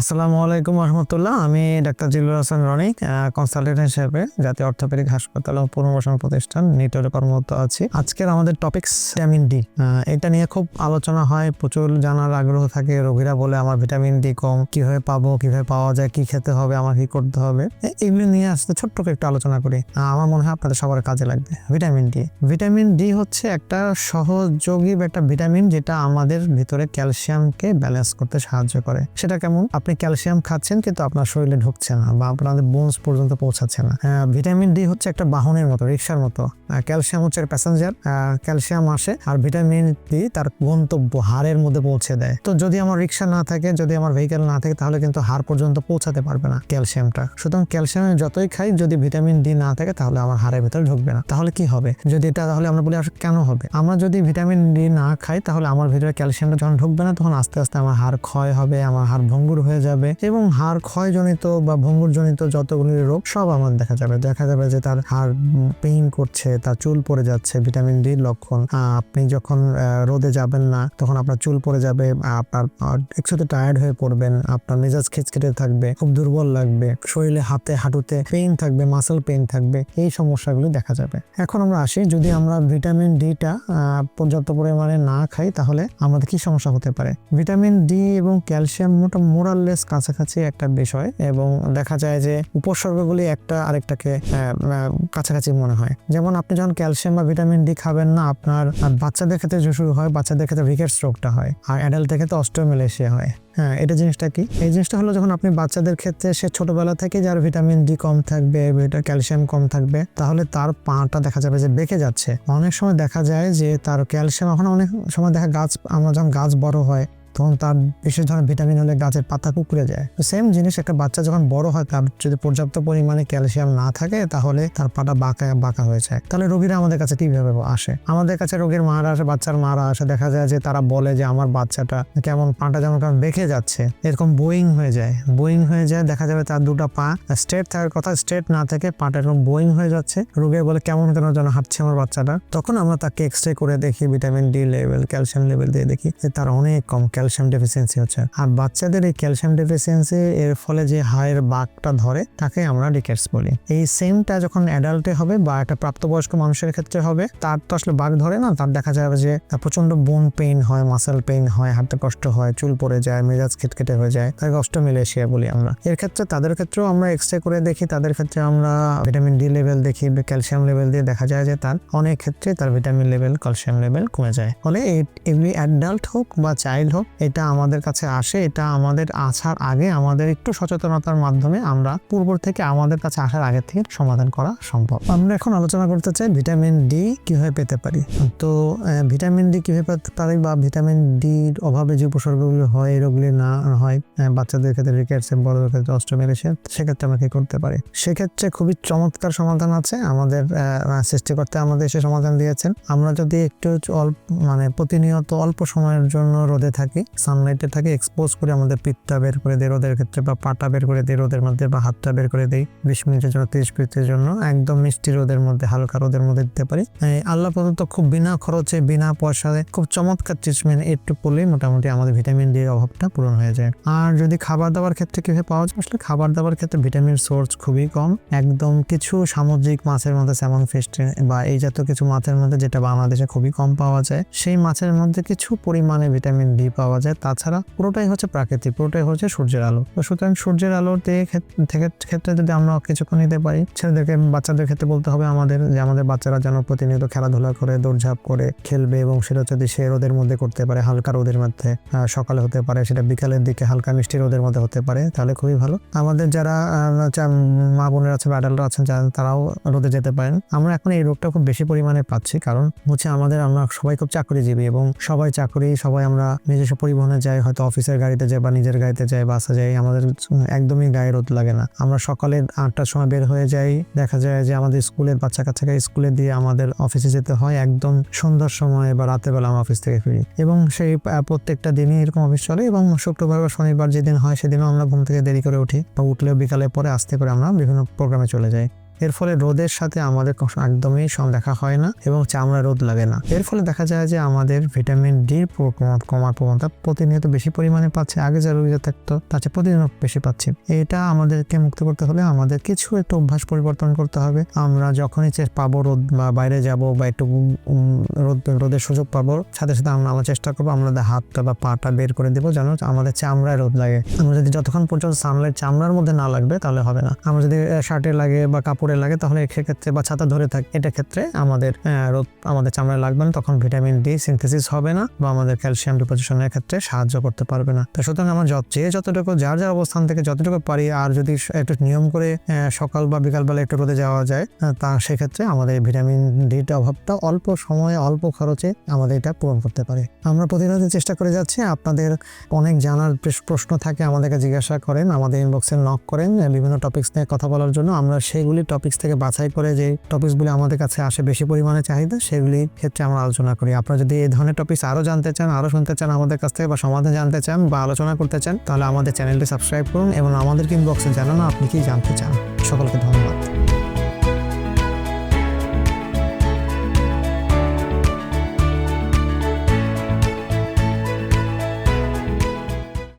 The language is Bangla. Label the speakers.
Speaker 1: আসসালামু আলাইকুম রহমতুল্লাহ। আমি ডাক্তার জিলুর হাসান রনিক কনসালটেন্ট হিসেবে জাতীয় অর্থোপেডিক হাসপাতাল ও পুনর্বাসন প্রতিষ্ঠান নিটোরে কর্মরত আছি। আজকের আমাদের টপিকস ভিটামিন ডি এটা নিয়ে খুব আলোচনা হয়, প্রচুর জানার আগ্রহ থাকে, রোগীরা বলে আমার ভিটামিন ডি কম, কীভাবে পাবো, কীভাবে পাওয়া যায়, কি খেতে হবে, আমার কি করতে হবে? এগুলো নিয়ে আসতে ছোট্ট একটু আলোচনা করি। আমার মনে হয় আপনাদের সবার কাজে লাগবে ভিটামিন ডি ভিটামিন ডি হচ্ছে একটা সহযোগী একটা ভিটামিন যেটা আমাদের ভিতরে ক্যালসিয়ামকে ব্যালেন্স করতে সাহায্য করে। সেটা কেমন? আপনি ক্যালসিয়াম খাচ্ছেন, কিন্তু আপনার শরীরে ঢুকছে না বা আপনাদের বোনস পর্যন্ত পৌঁছাচ্ছে না। ভিটামিন ডি হচ্ছে একটা বাহনের মতো, রিক্সার মতো। ক্যালসিয়াম হচ্ছে প্যাসেঞ্জার ক্যালসিয়াম আসে আর ভিটামিন ডি তার গন্তব্য, হাড়ের মধ্যে পৌঁছে দেয়। তো যদি আমার রিক্সা না থাকে, যদি আমার ভেহিকেল না থাকে, তাহলে কিন্তু হাড় পর্যন্ত পৌঁছাতে পারবে না ক্যালসিয়ামটা। সুতরাং ক্যালসিয়াম যতই খাই, যদি ভিটামিন ডি না থাকে, তাহলে আমার হাড়ের ভেতরে ঢুকবে না। তাহলে কি হবে? যদি এটা, তাহলে আমরা বলি আসলে কেন হবে? আমরা যদি ভিটামিন ডি না খাই, তাহলে আমার ভিতরে ক্যালসিয়ামটা যখন ঢুকবে না, তখন আস্তে আস্তে আমার হাড় ক্ষয় হবে, আমার হাড় ভঙ্গুর হয়ে যাবে এবং হাড় ক্ষয়জনিত বা ভঙ্গুরজনিত যতগুলি রোগ, সব আমার দেখা যাবে। দেখা যাবে যে তার হাড় পেইন করছে, তার চুল পড়ে যাচ্ছে ভিটামিন ডি লক্ষণ। আপনি যখন রোদে যাবেন না, তখন আপনার চুল পড়ে যাবে, আপনার একসাথে টায়ার্ড হয়ে পড়বেন, আপনার মেজাজ খিচখিটে থাকবে, খুব দুর্বল লাগবে, শরীরে হাতে হাঁটুতে পেইন থাকবে মাসেল পেইন থাকবে, এই সমস্যাগুলি দেখা যাবে। এখন আমরা আসি, যদি আমরা ভিটামিন ডিটা পর্যাপ্ত পরিমাণে না খাই, তাহলে আমাদের কি সমস্যা হতে পারে? ভিটামিন ডি এবং ক্যালসিয়াম মোটা মোরাললেস কাছাকাছি একটা বিষয় এবং দেখা যায় যে উপসর্গগুলি একটা আরেকটাকে কাছাকাছি মনে হয়। যেমন আপনি যখন ক্যালসিয়াম বা ভিটামিন ডি খাবেন না, আপনার বাচ্চাদের ক্ষেত্রে যে শুরু হয়, বাচ্চাদের ক্ষেত্রে রিকেট স্ট্রোকটা হয় আর অ্যাডাল্টের ক্ষেত্রে অস্ট্রোমেলেশিয়া হয়। হ্যাঁ এটা জিনিসটা কি? এই জিনিসটা হলো যখন আপনি বাচ্চাদের ক্ষেত্রে সে ছোটবেলা থেকে যার ভিটামিন ডি কম থাকবে ক্যালসিয়াম কম থাকবে, তাহলে তার পাটা দেখা যাবে যে বেঁকে যাচ্ছে। অনেক সময় দেখা যায় যে তার ক্যালসিয়াম, এখন অনেক সময় দেখা গাছ, আমরা যখন গাছ বড় হয় তখন তার বিশেষ ধরনের ভিটামিন হলে গাছের পাতা কুকড়ে যায়। তো সেম জিনিস একটা বাচ্চা যখন বড় হয়, তার যদি পর্যাপ্ত পরিমাণে ক্যালসিয়াম না থাকে, তাহলে তার পাটা বাঁকা বাঁকা হয়ে যায়। তাহলে রোগীরা আমাদের কাছে কীভাবে আসে? আমাদের কাছে রোগীর মারা আসে, বাচ্চার মারা আসে। দেখা যায় যে তারা বলে যে, আমার বাচ্চাটা কেমন পাটা যেমন কেমন বেঁকে যাচ্ছে। এরকম বোয়িং হয়ে যায়। বোয়িং হয়ে যায়, দেখা যাবে তার দুটো পা স্ট্রেট থাকার কথা স্ট্রেট না থেকে পাটা এরকম বোয়িং হয়ে যাচ্ছে। রোগীর বলে, কেমন কেন যেন হাঁটছে আমার বাচ্চাটা? তখন আমরা তাকে এক্স রে করে দেখি, vitamin D level calcium level দিয়ে দেখি যে তার অনেক কম ক্যালসিয়াম ডেফিসিয়েন্সি হচ্ছে। আর বাচ্চাদের এই ক্যালসিয়াম ডেফিসিয়েন্সি এর ফলে যে হাড়ের বাঘটা ধরে, তাকে আমরা রিকেটস বলি। এই সেমটা যখন অ্যাডাল্টে হবে বা একটা প্রাপ্তবয়স্ক মানুষের ক্ষেত্রে হবে, তার তো আসলে বাঘ ধরে না, তার দেখা যাবে যে প্রচণ্ড বোন পেইন হয়, মাসেল পেইন হয়, হাঁটতে কষ্ট হয়, চুল পড়ে যায়, মেজাজ খিটখিটে হয়ে যায়, তাকে অস্ট্রোমেলেশিয়া বলি আমরা। এর ক্ষেত্রে তাদের ক্ষেত্রেও আমরা এক্স রে করে দেখি, তাদের ক্ষেত্রে আমরা ভিটামিন ডি লেভেল দেখি, ক্যালসিয়াম লেভেল দিয়ে দেখা যায় যে তার অনেক ক্ষেত্রে তার ভিটামিন লেভেল ক্যালসিয়াম লেভেল কমে যায়। ফলে এগুলি অ্যাডাল্ট হোক বা চাইল্ড হোক এটা আমাদের কাছে আসে, এটা আমাদের আসার আগে আমাদের একটু সচেতনতার মাধ্যমে আমরা পূর্ব থেকে আমাদের কাছে আসার আগে থেকে সমাধান করা সম্ভব। আমরা এখন আলোচনা করতে চাই ভিটামিন ডি কীভাবে পেতে পারি? তো ভিটামিন ডি কীভাবে পেতে পারি বা ভিটামিন ডির অভাবে যে উপসর্গগুলো হয় এই রোগগুলি না হয় বাচ্চাদের ক্ষেত্রে রিকেটস বড়দের ক্ষেত্রে অস্ট্রোমেলেশিয়া, সেক্ষেত্রে আমরা কি করতে পারি? সেক্ষেত্রে খুবই চমৎকার সমাধান আছে আমাদের সৃষ্টিকর্তা আমাদের সে সমাধান দিয়েছেন। আমরা যদি একটু অল্প মানে প্রতিনিয়ত অল্প সময়ের জন্য রোদে থাকি সানলাইটে থাকে এক্সপোজ করে আমাদের পিঠটা বের করে দেয় রোদের ক্ষেত্রে বা পাটা বের করে দেয় রোদের মধ্যে বা হাতটা বের করে দেয় বিশ মিনিটের জন্য, তিরিশ মিনিটের জন্য। একদম মিষ্টি রোদের মধ্যে, হালকা রোদের মধ্যে দিতে পারি। আল্লাহ প্রদত্ত খুব বিনা খরচে, বিনা পয়সায়, খুব চমৎকার ট্রিটমেন্ট একটু করলেই মোটামুটি আমাদের ভিটামিন ডি অভাবটা পূরণ হয়ে যায়। আর যদি খাবার দাবার ক্ষেত্রে কীভাবে পাওয়া যায়? আসলে খাবার দাবার ক্ষেত্রে ভিটামিন সোর্স খুবই কম। একদম কিছু সামুদ্রিক মাছের মধ্যে স্যামন ফিশ বা এই জাতীয় কিছু মাছের মধ্যে যেটা বাংলাদেশে খুবই কম পাওয়া যায়, সেই মাছের মধ্যে কিছু পরিমাণে ভিটামিন ডি পাওয়া যায়। তাছাড়া পুরোটাই হচ্ছে প্রাকৃতিক, পুরোটাই হচ্ছে সূর্যের আলো। তো সুতরাং সূর্যের ক্ষেত- থেকে ক্ষেত্রে যদি আমরা কিছুক্ষণ নিতে পারি, ছেলেদেরকে, বাচ্চাদের ক্ষেত্রে বলতে হবে আমাদের যে আমাদের বাচ্চারা যেন প্রতিনিয়ত খেলাধুলা করে, দৌড়ঝাঁপ করে, খেলবে এবং সেটা যদি সে রোদের মধ্যে করতে পারে, হালকা রোদের মধ্যে সকালে হতে পারে, সেটা বিকালের দিকে হালকা মিষ্টি রোদের মধ্যে হতে পারে, তাহলে খুবই ভালো। আমাদের যারা মা বোনের আছে বা আছেন তারাও রোদে যেতে পারেন। আমরা এখন এই রোগটা খুব বেশি পরিমাণে পাচ্ছি, কারণ হচ্ছে আমাদের আমরা সবাই খুব চাকরিজীবী এবং সবাই চাকরি, সবাই আমরা নিজস্ব পরিবহনে যাই, হয়তো অফিসের গাড়িতে যাই বা নিজের গাড়িতে যাই, বাসে যাই, আমাদের একদমই গায়ে রোদ লাগে না। আমরা সকালে আটটার সময় বের হয়ে যাই, দেখা যায় যে আমাদের স্কুলের বাচ্চা কাচ্চাকে স্কুলে দিয়ে আমাদের অফিসে যেতে হয় একদম সন্ধ্যার সময় বা রাতের বেলা আমরা অফিস থেকে ফিরি। এবং সেই প্রত্যেকটা দিনই এরকম অফিস চলে এবং শুক্রবার বা শনিবার যেদিন হয় সেদিনও আমরা ঘুম থেকে দেরি করে উঠি বা উঠলেও বিকালে পরে আসতে করে আমরা বিভিন্ন প্রোগ্রামে চলে যাই। এর ফলে রোদের সাথে আমাদের একদমই দেখা হয় না এবং চামড়া রোদ লাগে না। এর ফলে দেখা যায় যে আমাদের ভিটামিন ডি কমার প্রবণতা প্রতিনিয়ত বেশি পরিমাণে পাচ্ছে। আগে যা রোগীরা থাকতো, তার চেয়ে প্রতিদিন বেশি পাচ্ছি। এটা আমাদেরকে মুক্ত করতে হলে আমাদের কিছু একটু অভ্যাস পরিবর্তন করতে হবে। আমরা যখনই পাবো রোদ বা বাইরে যাব বা একটু রোদ, রোদের সুযোগ পাবো, সাথে সাথে আমরা আমরা চেষ্টা করব আমাদের হাতটা বা পাটা বের করে দেবো যেন আমাদের চামড়ায় রোদ লাগে। আমরা যদি যতক্ষণ পর্যন্ত সানলাইট চামড়ার মধ্যে না লাগবে তাহলে হবে না। আমরা যদি শার্টে লাগে বা কাপড়ে লাগে, তাহলে ক্ষেত্রে বা ছাতা ধরে থাকে, এটা ক্ষেত্রে আমাদের রোদ, আমাদের চামড়ায় লাগবে না, তখন ভিটামিন ডি সিনথেসিস হবে না বা আমাদের ক্যালসিয়াম ডিপোজিশনের ক্ষেত্রে সাহায্য করতে পারবে না। তো সুতরাং আমরা যত, যে যতটুকু, যার যার অবস্থান থেকে যতটুকু পারি, আর যদি একটু নিয়ম করে সকাল বা বিকালবেলা একটু রোদে যাওয়া যায় তা সেক্ষেত্রে আমাদের ভিটামিন ডিটা অভাবটা অল্প সময়ে, অল্প খরচে আমাদের এটা পূরণ করতে পারে। আমরা প্রতিনিয়ত চেষ্টা করে যাচ্ছি, আপনাদের অনেক জানার প্রশ্ন থাকে আমাদেরকে জিজ্ঞাসা করেন, আমাদের ইনবক্সে নক করেন, বিভিন্ন টপিকস নিয়ে কথা বলার জন্য, আমরা সেগুলি টপিকস থেকে বাছাই করে যে টপিকসগুলি আমাদের কাছে আসে বেশি পরিমাণে চাহিদা সেগুলির ক্ষেত্রে আমরা আলোচনা করি। আপনারা যদি এই ধরনের টপিক্স আরও জানতে চান, আরও শুনতে চান আমাদের কাছ থেকে বা সমাধান জানতে চান বা আলোচনা করতে চান, তাহলে আমাদের চ্যানেলটি সাবস্ক্রাইব করুন এবং আমাদের ইনবক্সে জানানো আপনি কি জানতে চান। সকলকে ধন্যবাদ।